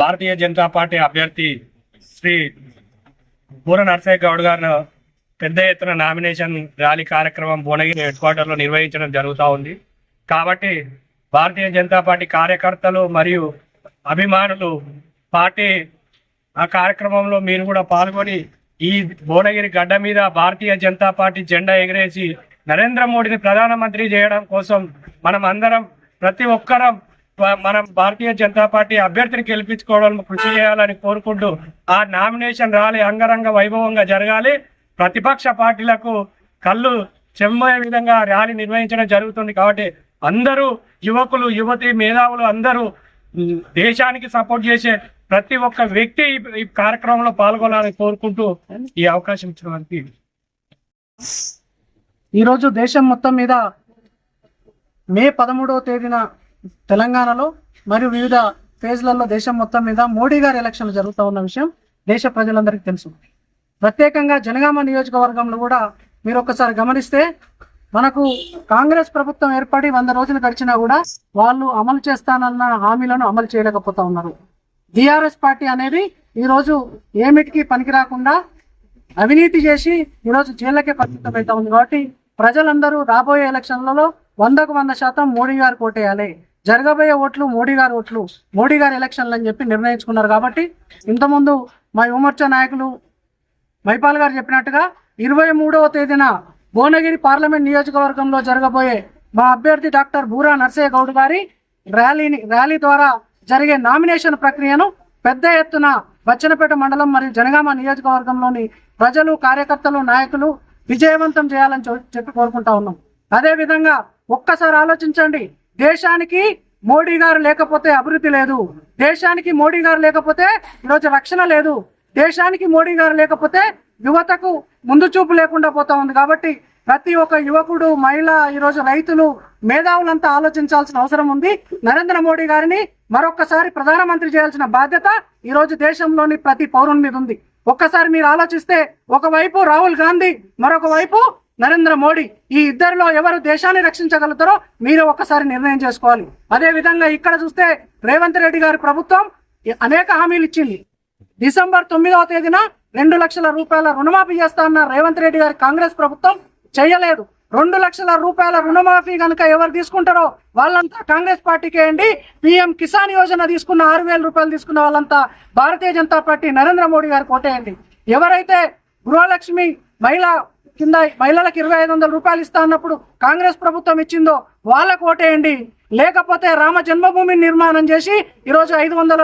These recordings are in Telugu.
భారతీయ జనతా పార్టీ అభ్యర్థి శ్రీ పూర నర్సయ్య గౌడ్ గారు పెద్ద ఎత్తున నామినేషన్ ర్యాలీ కార్యక్రమం భువనగిరి హెడ్ క్వార్టర్లో నిర్వహించడం జరుగుతూ ఉంది. కాబట్టి భారతీయ జనతా పార్టీ కార్యకర్తలు మరియు అభిమానులు పార్టీ ఆ కార్యక్రమంలో మీరు కూడా పాల్గొని ఈ భువనగిరి గడ్డ మీద భారతీయ జనతా పార్టీ జెండా ఎగిరేసి నరేంద్ర మోడీని ప్రధానమంత్రి చేయడం కోసం మనం అందరం ప్రతి ఒక్కరం మనం భారతీయ జనతా పార్టీ అభ్యర్థిని గెలిపించుకోవడం కృషి చేయాలని కోరుకుంటూ ఆ నామినేషన్ ర్యాలీ అంగరంగ వైభవంగా జరగాలి. ప్రతిపక్ష పార్టీలకు కళ్ళు చెమ్మయ్యే విధంగా ర్యాలీ నిర్వహించడం జరుగుతుంది కాబట్టి అందరూ యువకులు యువతి మేధావులు అందరూ దేశానికి సపోర్ట్ చేసే ప్రతి ఒక్క వ్యక్తి ఈ- ఈ కార్యక్రమంలో పాల్గొనాలని కోరుకుంటూ ఈ అవకాశం ఇచ్చిన వారికి ఈరోజు దేశం మొత్తం మీద మే పదమూడవ తేదీన తెలంగాణలో మరియు వివిధ ఫేజ్లలో దేశం మొత్తం మీద మోడీ గారి ఎలక్షన్లు జరుగుతూ ఉన్న విషయం దేశ ప్రజలందరికీ తెలుసు. ప్రత్యేకంగా జనగామ నియోజకవర్గంలో కూడా మీరు ఒకసారి గమనిస్తే మనకు కాంగ్రెస్ ప్రభుత్వం ఏర్పడి వంద రోజులు గడిచినా కూడా వాళ్ళు అమలు చేస్తానన్న హామీలను అమలు చేయలేకపోతా ఉన్నారు. బీఆర్ఎస్ పార్టీ అనేది ఈరోజు ఏమిటికి పనికి రాకుండా అవినీతి చేసి ఈరోజు జైళ్ళకే పరిమితం అవుతా ఉంది కాబట్టి ప్రజలందరూ రాబోయే ఎలక్షన్లలో వందకు వంద శాతం మోడీ గారు కోటేయాలి జరగబోయే ఓట్లు మోడీ గారి ఓట్లు మోడీ గారి ఎలక్షన్లు అని చెప్పి నిర్ణయించుకున్నారు కాబట్టి ఇంతకుముందు మా యువమోర్చా నాయకులు మైపాల్ గారు చెప్పినట్టుగా ఇరవై మూడవ తేదీన భువనగిరి పార్లమెంట్ నియోజకవర్గంలో జరగబోయే మా అభ్యర్థి డాక్టర్ బూరా నర్సయ్య గౌడ్ గారి ర్యాలీని ర్యాలీ ద్వారా జరిగే నామినేషన్ ప్రక్రియను పెద్ద ఎత్తున బచ్చనపేట మండలం మరియు జనగామ నియోజకవర్గంలోని ప్రజలు కార్యకర్తలు నాయకులు విజయవంతం చేయాలని చెప్పి కోరుకుంటా ఉన్నాం. అదే విధంగా ఒక్కసారి ఆలోచించండి దేశానికి మోడీ గారు లేకపోతే అభివృద్ధి లేదు. దేశానికి మోడీ గారు లేకపోతే ఈరోజు రక్షణ లేదు. దేశానికి మోడీ గారు లేకపోతే యువతకు ముందు చూపు లేకుండా పోతా ఉంది కాబట్టి ప్రతి ఒక్క యువకుడు మహిళ ఈరోజు రైతులు మేధావులంతా ఆలోచించాల్సిన అవసరం ఉంది. నరేంద్ర మోడీ గారిని మరొకసారి ప్రధానమంత్రి చేయాల్సిన బాధ్యత ఈరోజు దేశంలోని ప్రతి పౌరుని మీద ఉంది. ఒక్కసారి మీరు ఆలోచిస్తే ఒకవైపు రాహుల్ గాంధీ మరొక వైపు నరేంద్ర మోడీ ఈ ఇద్దరిలో ఎవరు దేశాన్ని రక్షించగలుగుతారో మీరు ఒక్కసారి నిర్ణయం చేసుకోవాలి. అదే విధంగా ఇక్కడ చూస్తే రేవంత్ రెడ్డి గారి ప్రభుత్వం అనేక హామీలు ఇచ్చింది. డిసెంబర్ తొమ్మిదవ తేదీన రెండు లక్షల రూపాయల రుణమాఫీ చేస్తా అన్న రేవంత్ రెడ్డి గారి కాంగ్రెస్ ప్రభుత్వం చేయలేదు. రెండు లక్షల రూపాయల రుణమాఫీ కనుక ఎవరు తీసుకుంటారో వాళ్ళంతా కాంగ్రెస్ పార్టీకి వేయండి పిఎం కిసాన్ యోజన తీసుకున్న ఆరు వేల రూపాయలు తీసుకున్న వాళ్ళంతా భారతీయ జనతా పార్టీ నరేంద్ర మోడీ గారికి ఓటేయండి ఎవరైతే గృహలక్ష్మి మహిళా కింద మహిళలకు ఇరవై ఐదు వందల రూపాయలు ఇస్తా అన్నప్పుడు కాంగ్రెస్ ప్రభుత్వం ఇచ్చిందో వాళ్ళకు ఓటేయండి. లేకపోతే రామ జన్మభూమి నిర్మాణం చేసి ఈరోజు ఐదు వందల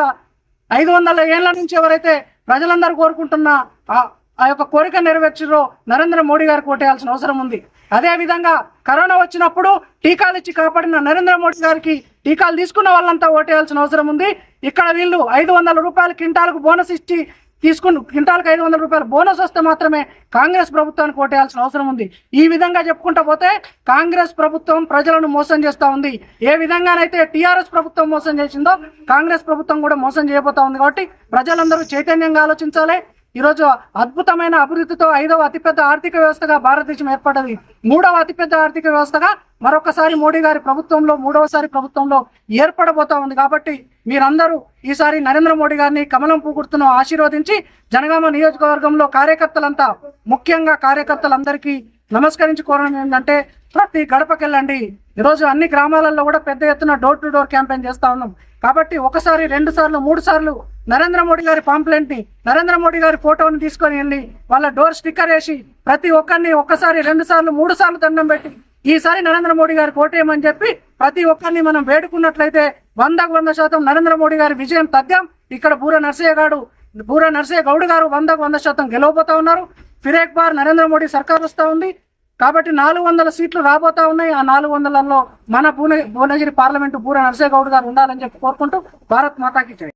ఐదు వందల ఏళ్ళ నుంచి ఎవరైతే ప్రజలందరూ కోరుకుంటున్న ఆ- ఆ యొక్క కోరిక నెరవేర్చారో నరేంద్ర మోడీ గారికి ఓటేయాల్సిన అవసరం ఉంది. అదే విధంగా కరోనా వచ్చినప్పుడు టీకాలు ఇచ్చి కాపాడిన నరేంద్ర మోడీ గారికి టీకాలు తీసుకున్న వాళ్ళంతా ఓటేయాల్సిన అవసరం ఉంది. ఇక్కడ వీళ్ళు ఐదు వందల రూపాయలు కింటాలకు బోనస్ ఇచ్చి తీసుకుని క్వింటాల్కి ఐదు వందల రూపాయలు బోనస్ వస్తే మాత్రమే కాంగ్రెస్ ప్రభుత్వానికి ఓటేయాల్సిన అవసరం ఉంది. ఈ విధంగా చెప్పుకుంటా పోతే కాంగ్రెస్ ప్రభుత్వం ప్రజలను మోసం చేస్తూ ఉంది. ఏ విధంగానైతే టీఆర్ఎస్ ప్రభుత్వం మోసం చేసిందో కాంగ్రెస్ ప్రభుత్వం కూడా మోసం చేయబోతా ఉంది కాబట్టి ప్రజలందరూ చైతన్యంగా ఆలోచించాలి. ఈరోజు అద్భుతమైన అభివృద్ధితో ఐదవ అతిపెద్ద ఆర్థిక వ్యవస్థగా భారతదేశం ఏర్పడ్డది మూడవ అతిపెద్ద ఆర్థిక వ్యవస్థగా మరొకసారి మోడీ గారి ప్రభుత్వంలో మూడవసారి ప్రభుత్వంలో ఏర్పడబోతా ఉంది కాబట్టి మీరందరూ ఈసారి నరేంద్ర మోడీ గారిని కమలం పూగుర్తును ఆశీర్వదించి జనగామ నియోజకవర్గంలో కార్యకర్తలంతా ముఖ్యంగా కార్యకర్తలందరికీ నమస్కరించుకోవడం ఏంటంటే ప్రతి గడపకెళ్ళండి. ఈరోజు అన్ని గ్రామాలలో కూడా పెద్ద ఎత్తున డోర్ టు డోర్ క్యాంపెయిన్ చేస్తూ ఉన్నాం. కాబట్టి ఒకసారి రెండు సార్లు మూడు సార్లు నరేంద్ర మోడీ గారి పాంప్లెంట్ని నరేంద్ర మోడీ గారి ఫోటోని తీసుకొని వెళ్ళి వాళ్ళ డోర్ స్టిక్కర్ వేసి ప్రతి ఒక్కరిని ఒక్కసారి రెండు సార్లు మూడు సార్లు దండం పెట్టి ఈసారి నరేంద్ర మోడీ గారి కోటేయమని చెప్పి ప్రతి ఒక్కరిని మనం వేడుకున్నట్లయితే వందకు వంద శాతం నరేంద్ర మోడీ గారి విజయం తథ్యం. ఇక్కడ బూర నర్సయ్య గారు బూర నర్సయ్య గౌడ్ గారు వందకు వంద శాతం గెలవబోతా ఉన్నారు. ఫిరేక్ బార్ నరేంద్ర మోడీ సర్కార్ వస్తూ ఉంది. కాబట్టి నాలుగు వందల సీట్లు రాబోతా ఉన్నాయి. ఆ నాలుగు వందలలో మన భువన భువనగిరి పార్లమెంటు బూర నర్సయ్య గౌడ్ గారు ఉండాలని చెప్పి కోరుకుంటూ భారత్ మాతాకి జై.